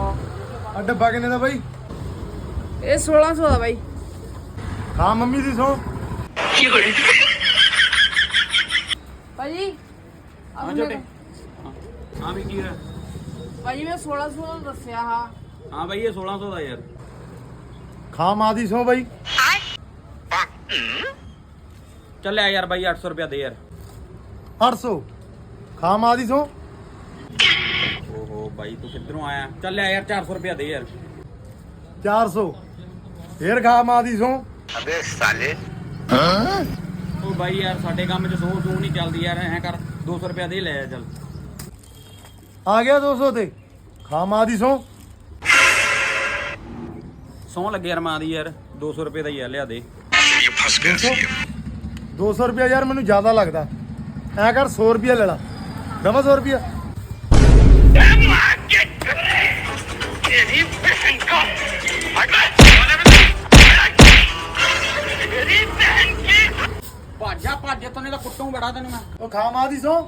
ਆ ਡੱਬਾ ਕਿੰਨੇ ਦਾ ਬਾਈ? ਇਹ 1600 ਦਾ ਬਾਈ। ਹਾਂ ਮੰਮੀ ਦੀ ਸੌ। ਭਾਜੀ ਹਾਂ ਛੋਟੇ। ਹਾਂ। ਹਾਂ ਵੀ ਕੀ ਹੋਇਆ? ਭਾਜੀ ਮੈਂ 1600 ਦਾ ਦੱਸਿਆ ਹਾਂ। ਹਾਂ ਬਾਈ ਇਹ 1600 ਦਾ ਯਾਰ। ਖਾ ਮਾਂ ਦੀ ਸੌ ਬਾਈ। ਚੱਲਿਆ ਯਾਰ ਬਾਈ 800 ਰੁਪਇਆ ਦੇ ਯਾਰ। 800 ਖਾ ਮਾਂ ਦੀ ਸੌ। ਬਾਈ ਤੂੰ ਕਿੱਧਰੋਂ ਆਇਆ? ਚੱਲਿਆ ਯਾਰ 400 ਰੁਪਇਆ ਦੇ ਯਾਰ। 400 ਫੇਰ ਖਾ ਮਾਂ ਦੀ ਸੌ। ਉਹ ਬਾਈ ਯਾਰ ਸਾਡੇ ਕੰਮ 'ਚ ਸੌ ਸੌ ਨਹੀਂ ਚੱਲਦੀ ਯਾਰ ਐਂ ਕਰ 200 ਰੁਪਇਆ ਦੇ ਲੈ ਆ ਚੱਲ। ਆ ਗਿਆ 200 ਤੇ। ਖਾ ਮਾਂ ਦੀ ਸੌ। ਸੌ ਲੱਗੇ ਯਾਰ ਮਾਂ ਦੀ ਯਾਰ 200 ਰੁਪਏ ਦਾ ਹੀ ਆ ਲਿਆ ਦੇ। 200 ਰੁਪਿਆ ਯਾਰ ਮੈਨੂੰ ਜ਼ਿਆਦਾ ਲੱਗਦਾ। ਐ ਕਰ 100 ਰੁਪਿਆ ਲੈ ਲਾ। ਦਵਾ 100 ਰੁਪਿਆ ਭੱਜ ਭੱਜ ਤੈਨੂੰ ਤਾਂ ਕੁੱਟੂ ਬੜਾ ਤੈਨੂੰ ਮੈਂ। ਉਹ ਖਾ ਮਾਂ ਦੀ ਸੌ।